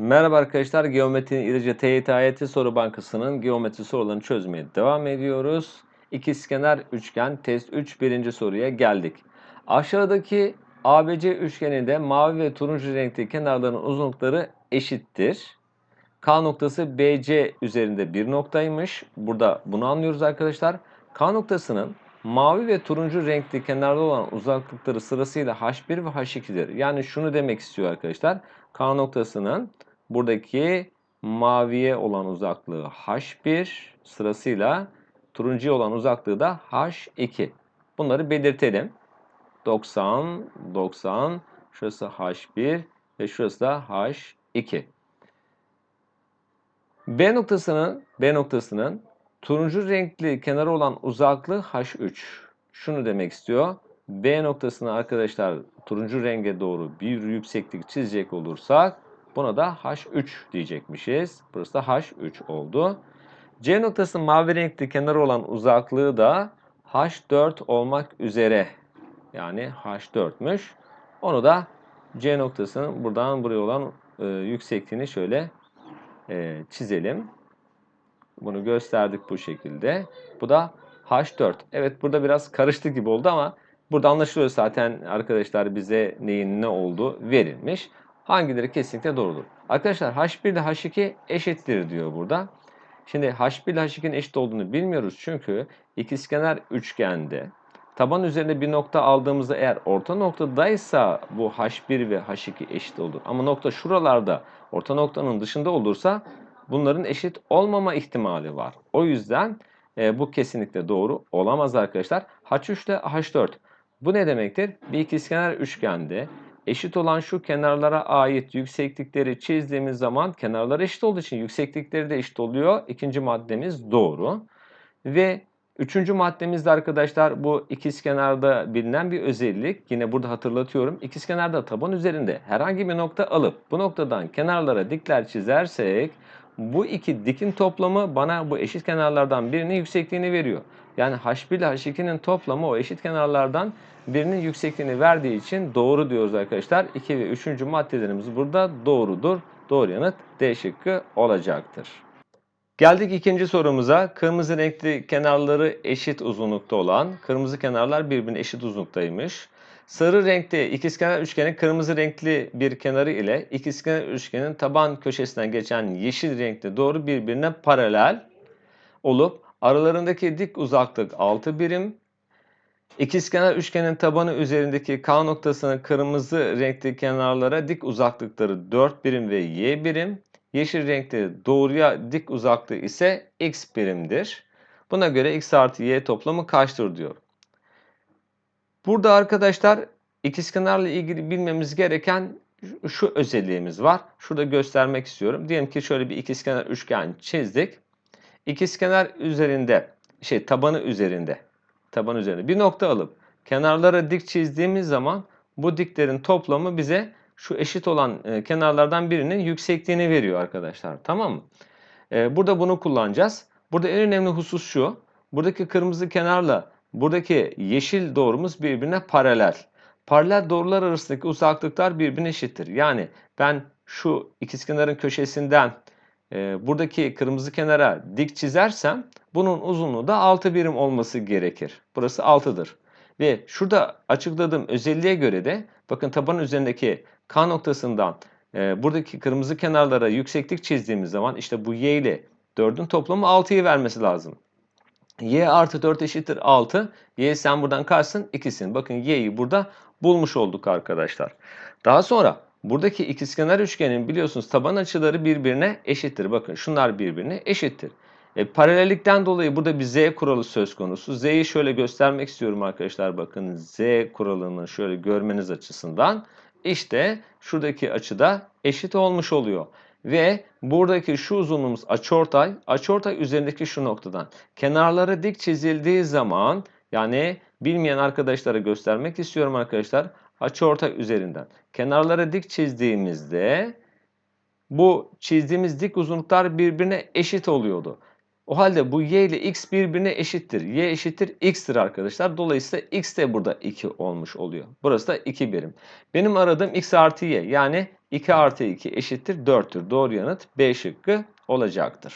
Merhaba arkadaşlar, Geometrinin İrece TYT AYT Soru Bankası'nın geometri sorularını çözmeye devam ediyoruz. İkizkenar üçgen test 3 birinci soruya geldik. Aşağıdaki ABC üçgeninde mavi ve turuncu renkli kenarların uzunlukları eşittir. K noktası BC üzerinde bir noktaymış. Burada bunu anlıyoruz arkadaşlar. K noktasının mavi ve turuncu renkli kenarda olan uzaklıkları sırasıyla H1 ve H2'dir. Yani şunu demek istiyor arkadaşlar. K noktasının buradaki maviye olan uzaklığı H1 sırasıyla turuncuya olan uzaklığı da H2. Bunları belirtelim. 90, 90, şurası H1 ve şurası da H2. B noktasının B noktasının turuncu renkli kenarı olan uzaklığı H3. Şunu demek istiyor. B noktasına arkadaşlar turuncu renge doğru bir yükseklik çizecek olursak buna da H3 diyecekmişiz. Burası da H3 oldu. C noktasının mavi renkli kenarı olan uzaklığı da H4 olmak üzere. Yani H4'müş. Onu da C noktasının buradan buraya olan e, yüksekliğini şöyle e, çizelim. Bunu gösterdik bu şekilde. Bu da H4. Evet burada biraz karıştı gibi oldu ama burada anlaşılıyor zaten arkadaşlar bize neyin ne olduğu verilmiş. Hangileri kesinlikle doğrudur. Arkadaşlar H1 ile H2 eşittir diyor burada. Şimdi H1 ile H2'nin eşit olduğunu bilmiyoruz çünkü ikizkenar üçgende taban üzerinde bir nokta aldığımızda eğer orta noktadaysa bu H1 ve H2 eşit olur. Ama nokta şuralarda orta noktanın dışında olursa bunların eşit olmama ihtimali var. O yüzden e, bu kesinlikle doğru olamaz arkadaşlar. H3 ile H4. Bu ne demektir? Bir ikizkenar üçgende eşit olan şu kenarlara ait yükseklikleri çizdiğimiz zaman kenarlar eşit olduğu için yükseklikleri de eşit oluyor. İkinci maddemiz doğru. Ve üçüncü maddemiz de arkadaşlar bu ikizkenarda bilinen bir özellik. Yine burada hatırlatıyorum. İkizkenarda taban üzerinde herhangi bir nokta alıp bu noktadan kenarlara dikler çizersek bu iki dikin toplamı bana bu eşit kenarlardan birinin yüksekliğini veriyor. Yani H1 ile H2'nin toplamı o eşit kenarlardan birinin yüksekliğini verdiği için doğru diyoruz arkadaşlar. 2 ve 3. maddelerimiz burada doğrudur. Doğru yanıt D şıkkı olacaktır. Geldik ikinci sorumuza. Kırmızı renkli kenarları eşit uzunlukta olan, kırmızı kenarlar birbirine eşit uzunluktaymış. Sarı renkte ikizkenar üçgenin kırmızı renkli bir kenarı ile ikizkenar üçgenin taban köşesinden geçen yeşil renkli doğru birbirine paralel olup aralarındaki dik uzaklık 6 birim. İkizkenar üçgenin tabanı üzerindeki K noktasının kırmızı renkli kenarlara dik uzaklıkları 4 birim ve Y birim. Yeşil renkli doğruya dik uzaklığı ise X birimdir. Buna göre X artı Y toplamı kaçtır diyor. Burada arkadaşlar ikizkenarla ilgili bilmemiz gereken şu özelliğimiz var. Şurada göstermek istiyorum. Diyelim ki şöyle bir ikizkenar üçgen çizdik. İkizkenar üzerinde, şey tabanı üzerinde, taban üzerinde bir nokta alıp kenarlara dik çizdiğimiz zaman bu diklerin toplamı bize şu eşit olan e, kenarlardan birinin yüksekliğini veriyor arkadaşlar. Tamam mı? E, burada bunu kullanacağız. Burada en önemli husus şu. Buradaki kırmızı kenarla buradaki yeşil doğrumuz birbirine paralel. Paralel doğrular arasındaki uzaklıklar birbirine eşittir. Yani ben şu ikizkenarın köşesinden e, buradaki kırmızı kenara dik çizersem bunun uzunluğu da 6 birim olması gerekir. Burası 6'dır. Ve şurada açıkladığım özelliğe göre de bakın tabanın üzerindeki K noktasından e, buradaki kırmızı kenarlara yükseklik çizdiğimiz zaman işte bu Y ile 4'ün toplamı 6'yı vermesi lazım. Y artı 4 eşittir 6. Y sen buradan kaçsın? 2'sin. Bakın Y'yi burada bulmuş olduk arkadaşlar. Daha sonra buradaki ikizkenar üçgenin biliyorsunuz taban açıları birbirine eşittir. Bakın şunlar birbirine eşittir. E, paralellikten dolayı burada bir z kuralı söz konusu. Z'yi şöyle göstermek istiyorum arkadaşlar. Bakın z kuralını şöyle görmeniz açısından. İşte şuradaki açıda eşit olmuş oluyor. Ve buradaki şu uzunluğumuz açıortay, açıortay üzerindeki şu noktadan kenarları dik çizildiği zaman yani bilmeyen arkadaşlara göstermek istiyorum arkadaşlar. Açıortay üzerinden kenarları dik çizdiğimizde bu çizdiğimiz dik uzunluklar birbirine eşit oluyordu. O halde bu y ile x birbirine eşittir. y eşittir x'tir arkadaşlar. Dolayısıyla x de burada 2 olmuş oluyor. Burası da 2 birim. Benim aradığım x artı y yani 2 artı 2 eşittir 4'tür. Doğru yanıt B şıkkı olacaktır.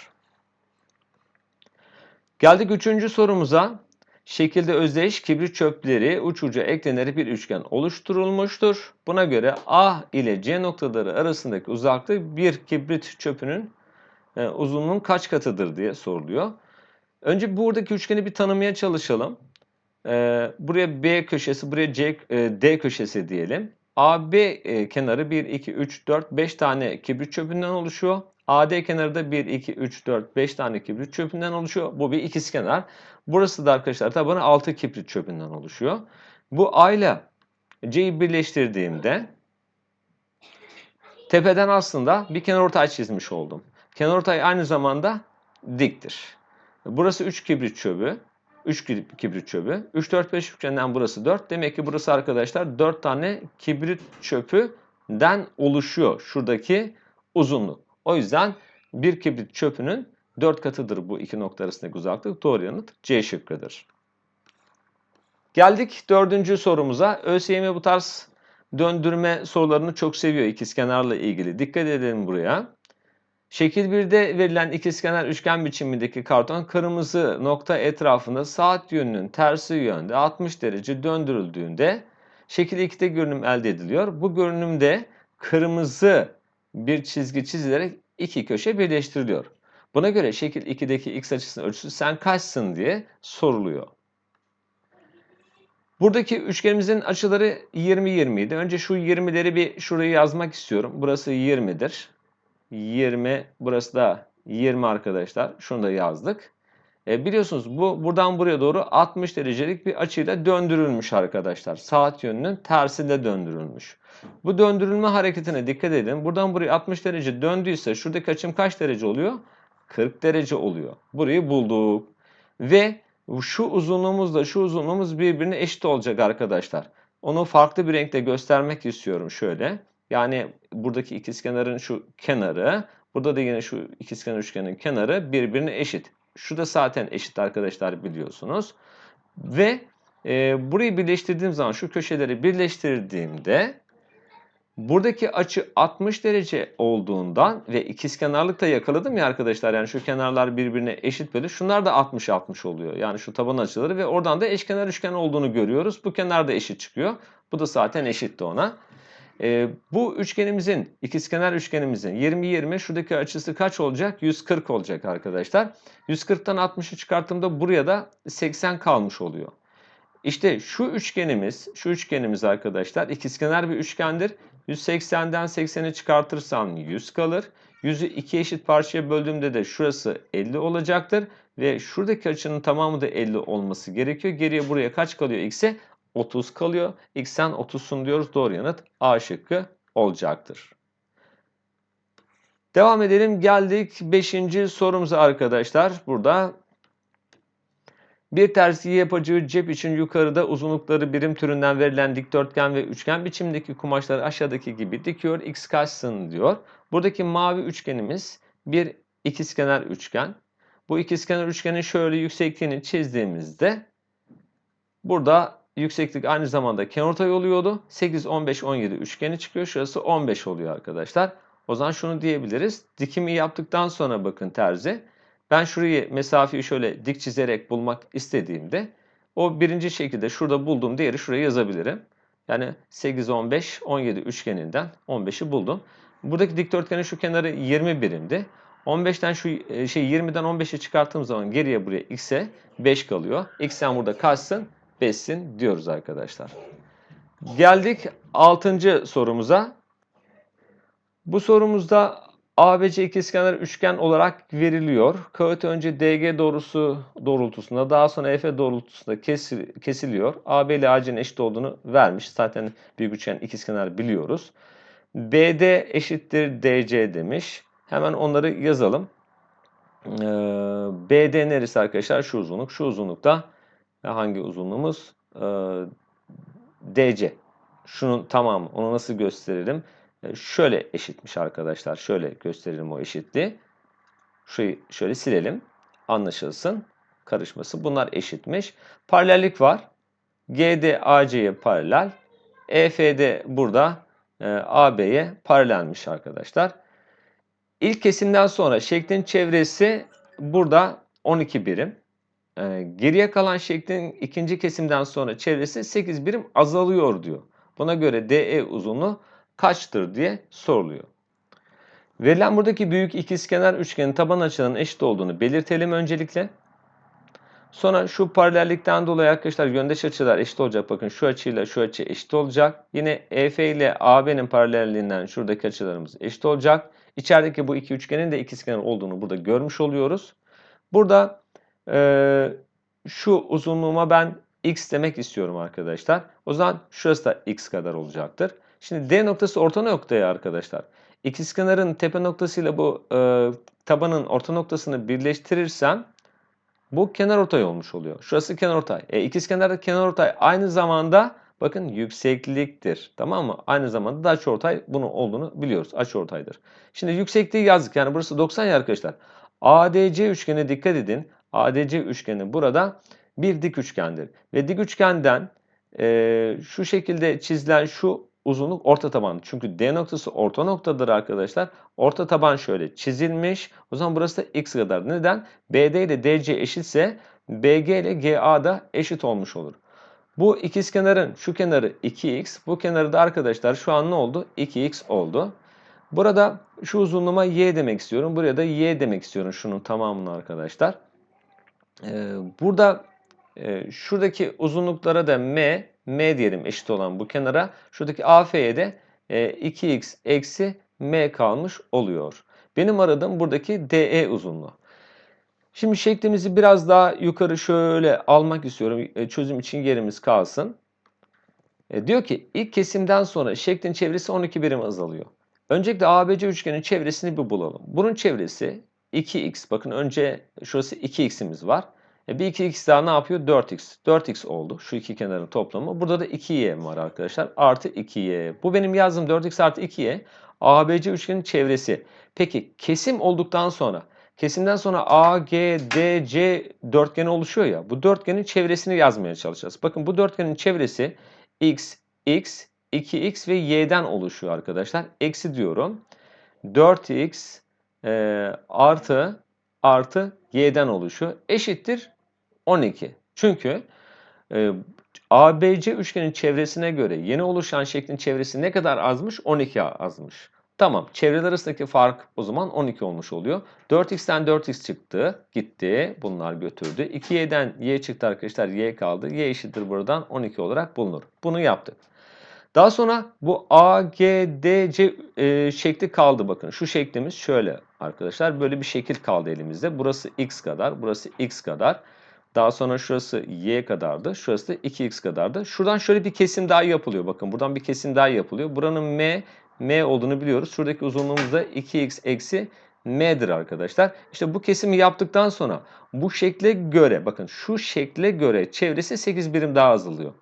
Geldik üçüncü sorumuza. Şekilde özdeş kibrit çöpleri uç uca eklenerek bir üçgen oluşturulmuştur. Buna göre A ile C noktaları arasındaki uzaklık bir kibrit çöpünün e, uzunluğunun kaç katıdır diye soruluyor. Önce buradaki üçgeni bir tanımaya çalışalım. E, buraya B köşesi, buraya C, e, D köşesi diyelim. AB e, kenarı 1, 2, 3, 4, 5 tane kibrit çöpünden oluşuyor. AD kenarı da 1, 2, 3, 4, 5 tane kibrit çöpünden oluşuyor. Bu bir ikizkenar. Burası da arkadaşlar tabanı 6 kibrit çöpünden oluşuyor. Bu A ile C'yi birleştirdiğimde tepeden aslında bir kenarortay çizmiş oldum. Kenarortay aynı zamanda diktir. Burası 3 kibrit çöpü. 3 kibrit çöpü. 3, 4, 5 üçgeninden burası 4. Demek ki burası arkadaşlar 4 tane kibrit çöpüden oluşuyor. Şuradaki uzunluk. O yüzden bir kibrit çöpünün 4 katıdır bu iki nokta arasındaki uzaklık. Doğru yanıt C şıkkıdır. Geldik dördüncü sorumuza. ÖSYM bu tarz döndürme sorularını çok seviyor ikizkenarla ilgili. Dikkat edelim buraya. Şekil 1'de verilen ikizkenar üçgen biçimindeki karton kırmızı nokta etrafında saat yönünün tersi yönde 60 derece döndürüldüğünde şekil 2'de görünüm elde ediliyor. Bu görünümde kırmızı bir çizgi çizilerek iki köşe birleştiriliyor. Buna göre şekil 2'deki x açısının ölçüsü sen kaçsın diye soruluyor. Buradaki üçgenimizin açıları 20-20 idi. Önce şu 20'leri bir şuraya yazmak istiyorum. Burası 20'dir. 20, burası da 20 arkadaşlar. Şunu da yazdık. E, biliyorsunuz bu buradan buraya doğru 60 derecelik bir açıyla döndürülmüş arkadaşlar. Saat yönünün tersinde döndürülmüş. Bu döndürülme hareketine dikkat edin. Buradan buraya 60 derece döndüyse şuradaki açım kaç derece oluyor? 40 derece oluyor. Burayı bulduk. Ve şu uzunluğumuzla şu uzunluğumuz birbirine eşit olacak arkadaşlar. Onu farklı bir renkte göstermek istiyorum şöyle. Yani buradaki ikizkenarın şu kenarı, burada da yine şu ikizkenar üçgenin kenarı birbirine eşit. Şu da zaten eşit arkadaşlar biliyorsunuz. Ve e, burayı birleştirdiğim zaman şu köşeleri birleştirdiğimde Buradaki açı 60 derece olduğundan ve ikizkenarlık da yakaladım ya arkadaşlar. Yani şu kenarlar birbirine eşit böyle. Şunlar da 60-60 oluyor. Yani şu taban açıları ve oradan da eşkenar üçgen olduğunu görüyoruz. Bu kenar da eşit çıkıyor. Bu da zaten eşitti ona. Ee, bu üçgenimizin, ikizkenar üçgenimizin 20-20 şuradaki açısı kaç olacak? 140 olacak arkadaşlar. 140'tan 60'ı çıkarttığımda buraya da 80 kalmış oluyor. İşte şu üçgenimiz, şu üçgenimiz arkadaşlar ikizkenar bir üçgendir. 180'den 80'i çıkartırsam 100 kalır. 100'ü iki eşit parçaya böldüğümde de şurası 50 olacaktır. Ve şuradaki açının tamamı da 50 olması gerekiyor. Geriye buraya kaç kalıyor x'e? 30 kalıyor. x'ten 30'sun diyoruz. Doğru yanıt A şıkkı olacaktır. Devam edelim. Geldik 5. sorumuza arkadaşlar. Burada bir terziye yapacağı cep için yukarıda uzunlukları birim türünden verilen dikdörtgen ve üçgen biçimdeki kumaşları aşağıdaki gibi dikiyor. X kaçsın diyor. Buradaki mavi üçgenimiz bir ikizkenar üçgen. Bu ikizkenar üçgenin şöyle yüksekliğini çizdiğimizde burada yükseklik aynı zamanda kenarortay oluyordu. 8, 15, 17 üçgeni çıkıyor. Şurası 15 oluyor arkadaşlar. O zaman şunu diyebiliriz. Dikimi yaptıktan sonra bakın terzi ben şurayı mesafeyi şöyle dik çizerek bulmak istediğimde o birinci şekilde şurada bulduğum değeri şuraya yazabilirim. Yani 8, 15, 17 üçgeninden 15'i buldum. Buradaki dikdörtgenin şu kenarı 20 birimdi. 15'ten şu e, şey 20'den 15'i çıkarttığım zaman geriye buraya x'e 5 kalıyor. x'ten burada kaçsın? 5'sin diyoruz arkadaşlar. Geldik 6. sorumuza. Bu sorumuzda ABC ikizkenar üçgen olarak veriliyor. Kağıt önce DG doğrusu doğrultusunda daha sonra EF doğrultusunda kesiliyor. AB ile AC'nin eşit olduğunu vermiş. Zaten büyük üçgen ikizkenar biliyoruz. BD eşittir DC demiş. Hemen onları yazalım. Ee, BD neresi arkadaşlar? Şu uzunluk. Şu uzunlukta hangi uzunluğumuz? Ee, DC. Şunun tamamı. Onu nasıl gösterelim? E, şöyle eşitmiş arkadaşlar. Şöyle gösterelim o eşitliği. Şurayı şöyle silelim. Anlaşılsın. Karışması. Bunlar eşitmiş. Paralellik var. GD AC'ye paralel. EFD burada e, AB'ye paralelmiş arkadaşlar. İlk kesimden sonra şeklin çevresi burada 12 birim. E, geriye kalan şeklin ikinci kesimden sonra çevresi 8 birim azalıyor diyor. Buna göre DE uzunluğu kaçtır diye soruluyor. Verilen buradaki büyük ikizkenar üçgenin taban açılarının eşit olduğunu belirtelim öncelikle. Sonra şu paralellikten dolayı arkadaşlar yöndeş açılar eşit olacak. Bakın şu açıyla şu açı eşit olacak. Yine EF ile AB'nin paralelliğinden şuradaki açılarımız eşit olacak. İçerideki bu iki üçgenin de ikizkenar olduğunu burada görmüş oluyoruz. Burada e, şu uzunluğuma ben x demek istiyorum arkadaşlar. O zaman şurası da x kadar olacaktır. Şimdi D noktası orta noktaya arkadaşlar. İkizkenarın tepe noktasıyla bu e, tabanın orta noktasını birleştirirsem bu kenar ortay olmuş oluyor. Şurası kenar ortay. E, ikizkenarda kenar ortay aynı zamanda bakın yüksekliktir. Tamam mı? Aynı zamanda da açıortay bunun olduğunu biliyoruz. Açıortaydır. Şimdi yüksekliği yazdık. Yani burası 90 ya arkadaşlar. ADC üçgene dikkat edin. ADC üçgeni burada bir dik üçgendir. Ve dik üçgenden e, şu şekilde çizilen şu uzunluk orta taban. Çünkü D noktası orta noktadır arkadaşlar. Orta taban şöyle çizilmiş. O zaman burası da x kadar. Neden? BD ile DC eşitse BG ile GA da eşit olmuş olur. Bu ikizkenarın şu kenarı 2x, bu kenarı da arkadaşlar şu an ne oldu? 2x oldu. Burada şu uzunluğuma y demek istiyorum. Buraya da y demek istiyorum şunun tamamını arkadaşlar. Ee, burada e, şuradaki uzunluklara da m, m diyelim eşit olan bu kenara. Şuradaki AF'ye de e, 2x eksi m kalmış oluyor. Benim aradığım buradaki DE uzunluğu. Şimdi şeklimizi biraz daha yukarı şöyle almak istiyorum. E, çözüm için yerimiz kalsın. E, diyor ki ilk kesimden sonra şeklin çevresi 12 birim azalıyor. Öncelikle ABC üçgenin çevresini bir bulalım. Bunun çevresi 2x. Bakın önce şurası 2x'imiz var. E bir 2x daha ne yapıyor? 4x. 4x oldu. Şu iki kenarın toplamı. Burada da 2y var arkadaşlar. Artı 2y. Bu benim yazdığım 4x artı 2y. ABC üçgenin çevresi. Peki kesim olduktan sonra kesimden sonra AGDC dörtgeni oluşuyor ya. Bu dörtgenin çevresini yazmaya çalışacağız. Bakın bu dörtgenin çevresi x, x, 2x ve y'den oluşuyor arkadaşlar. Eksi diyorum. 4x e, artı artı y'den oluşuyor. Eşittir 12. Çünkü e, ABC üçgenin çevresine göre yeni oluşan şeklin çevresi ne kadar azmış? 12 azmış. Tamam. Çevreler arasındaki fark o zaman 12 olmuş oluyor. 4x'ten 4x çıktı. Gitti. Bunlar götürdü. 2y'den y çıktı arkadaşlar. y kaldı. y eşittir buradan 12 olarak bulunur. Bunu yaptık. Daha sonra bu AGDC e, şekli kaldı bakın. Şu şeklimiz şöyle arkadaşlar. Böyle bir şekil kaldı elimizde. Burası x kadar, burası x kadar. Daha sonra şurası y kadardı. Şurası da 2x kadardı. Şuradan şöyle bir kesim daha yapılıyor. Bakın buradan bir kesim daha yapılıyor. Buranın m, m olduğunu biliyoruz. Şuradaki uzunluğumuz da 2x eksi m'dir arkadaşlar. İşte bu kesimi yaptıktan sonra bu şekle göre bakın şu şekle göre çevresi 8 birim daha azalıyor.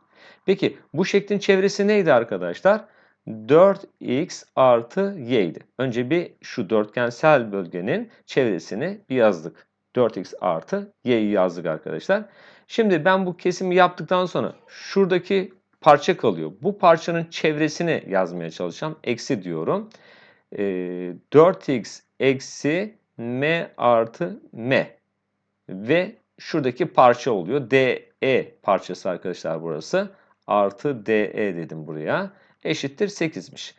Peki bu şeklin çevresi neydi arkadaşlar? 4x artı y. Önce bir şu dörtgensel bölgenin çevresini bir yazdık. 4x artı y'yi yazdık arkadaşlar. Şimdi ben bu kesimi yaptıktan sonra şuradaki parça kalıyor. Bu parçanın çevresini yazmaya çalışacağım. Eksi diyorum. E, 4x eksi m artı m. Ve şuradaki parça oluyor. DE parçası arkadaşlar burası artı DE dedim buraya. Eşittir 8'miş.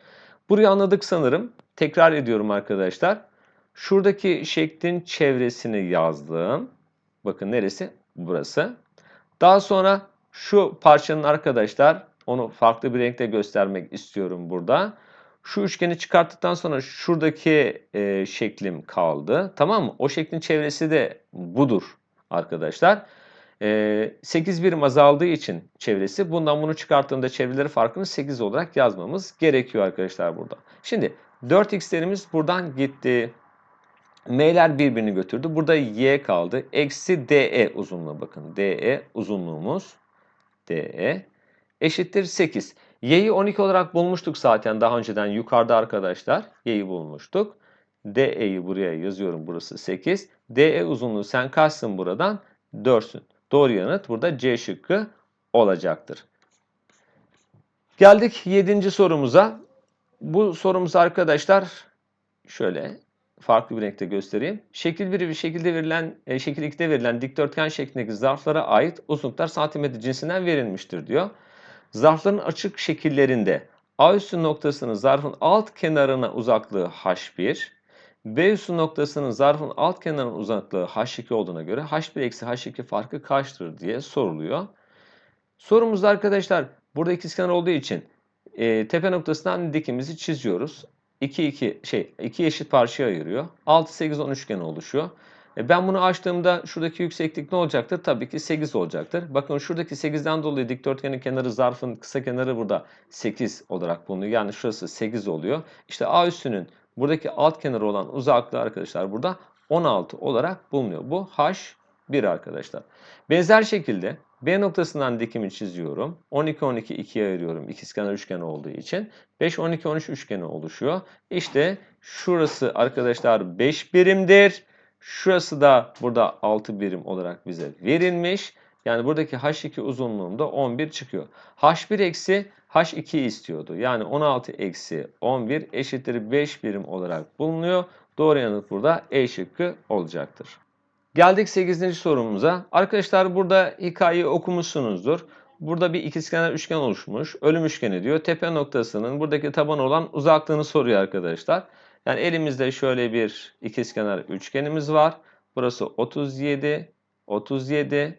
Burayı anladık sanırım. Tekrar ediyorum arkadaşlar. Şuradaki şeklin çevresini yazdım. Bakın neresi? Burası. Daha sonra şu parçanın arkadaşlar onu farklı bir renkte göstermek istiyorum burada. Şu üçgeni çıkarttıktan sonra şuradaki e, şeklim kaldı. Tamam mı? O şeklin çevresi de budur arkadaşlar. 8 birim azaldığı için çevresi bundan bunu çıkarttığında çevreleri farkını 8 olarak yazmamız gerekiyor arkadaşlar burada. Şimdi 4x'lerimiz buradan gitti. M'ler birbirini götürdü. Burada y kaldı. Eksi DE uzunluğu bakın. DE uzunluğumuz DE eşittir 8. Y'yi 12 olarak bulmuştuk zaten daha önceden yukarıda arkadaşlar. Y'yi bulmuştuk. DE'yi buraya yazıyorum. Burası 8. DE uzunluğu sen kaçsın buradan? 4'sün. Doğru yanıt burada C şıkkı olacaktır. Geldik 7. sorumuza. Bu sorumuz arkadaşlar şöyle farklı bir renkte göstereyim. Şekil 1 ve şekilde verilen e, şekil 2'de verilen dikdörtgen şeklindeki zarflara ait uzunluklar santimetre cinsinden verilmiştir diyor. Zarfların açık şekillerinde A üssü noktasının zarfın alt kenarına uzaklığı H1, B üssü noktasının zarfın alt kenarına uzaklığı H2 olduğuna göre H1 eksi H2 farkı kaçtır diye soruluyor. Sorumuzda arkadaşlar burada ikizkenar olduğu için e, tepe noktasından dikimizi çiziyoruz. 2 2 şey 2 eşit parçaya ayırıyor. 6 8 10 üçgeni oluşuyor. E, ben bunu açtığımda şuradaki yükseklik ne olacaktır? Tabii ki 8 olacaktır. Bakın şuradaki 8'den dolayı dikdörtgenin kenarı zarfın kısa kenarı burada 8 olarak bulunuyor. Yani şurası 8 oluyor. İşte A üssünün buradaki alt kenarı olan uzaklığı arkadaşlar burada 16 olarak bulunuyor. Bu H1 arkadaşlar. Benzer şekilde B noktasından dikimi çiziyorum. 12 12 2'ye ayırıyorum ikizkenar üçgen olduğu için. 5 12 13 üçgeni oluşuyor. İşte şurası arkadaşlar 5 birimdir. Şurası da burada 6 birim olarak bize verilmiş. Yani buradaki H2 uzunluğunda 11 çıkıyor. H1 eksi H2 istiyordu. Yani 16 eksi 11 eşittir 5 birim olarak bulunuyor. Doğru yanıt burada E şıkkı olacaktır. Geldik 8. sorumuza. Arkadaşlar burada hikayeyi okumuşsunuzdur. Burada bir ikizkenar üçgen oluşmuş. Ölüm üçgeni diyor. Tepe noktasının buradaki taban olan uzaklığını soruyor arkadaşlar. Yani elimizde şöyle bir ikizkenar üçgenimiz var. Burası 37, 37,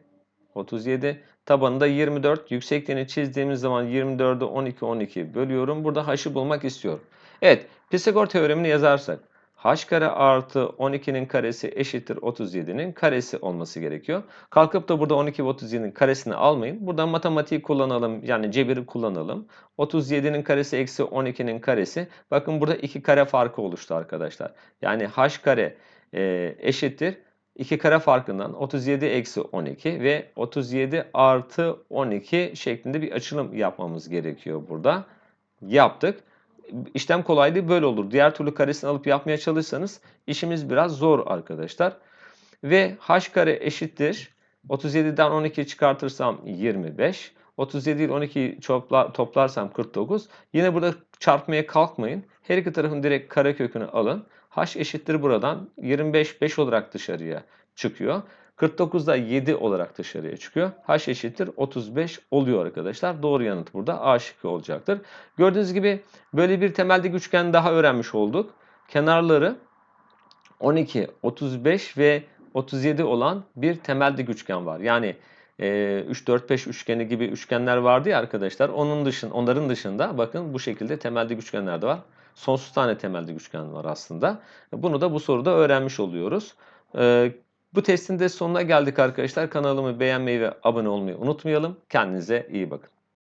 37. Tabanında 24. Yüksekliğini çizdiğimiz zaman 24'ü 12, 12 bölüyorum. Burada h'ı bulmak istiyorum. Evet, Pisagor teoremini yazarsak h kare artı 12'nin karesi eşittir 37'nin karesi olması gerekiyor. Kalkıp da burada 12 ve 37'nin karesini almayın. Buradan matematiği kullanalım yani cebiri kullanalım. 37'nin karesi eksi 12'nin karesi. Bakın burada 2 kare farkı oluştu arkadaşlar. Yani h kare e, eşittir 2 kare farkından 37 eksi 12 ve 37 artı 12 şeklinde bir açılım yapmamız gerekiyor burada. Yaptık. İşlem kolaylığı böyle olur. Diğer türlü karesini alıp yapmaya çalışsanız işimiz biraz zor arkadaşlar. Ve h kare eşittir. 37'den 12 çıkartırsam 25. 37 ile 12'yi toplarsam 49. Yine burada çarpmaya kalkmayın. Her iki tarafın direkt kare kökünü alın. h eşittir buradan 25 5 olarak dışarıya çıkıyor. 49 da 7 olarak dışarıya çıkıyor. H eşittir 35 oluyor arkadaşlar. Doğru yanıt burada A şıkkı olacaktır. Gördüğünüz gibi böyle bir temelde üçgen daha öğrenmiş olduk. Kenarları 12, 35 ve 37 olan bir temelde üçgen var. Yani e, 3, 4, 5 üçgeni gibi üçgenler vardı ya arkadaşlar. Onun dışın, onların dışında bakın bu şekilde temelde üçgenler de var. Sonsuz tane temelde üçgen var aslında. Bunu da bu soruda öğrenmiş oluyoruz. E, bu testin de sonuna geldik arkadaşlar. Kanalımı beğenmeyi ve abone olmayı unutmayalım. Kendinize iyi bakın.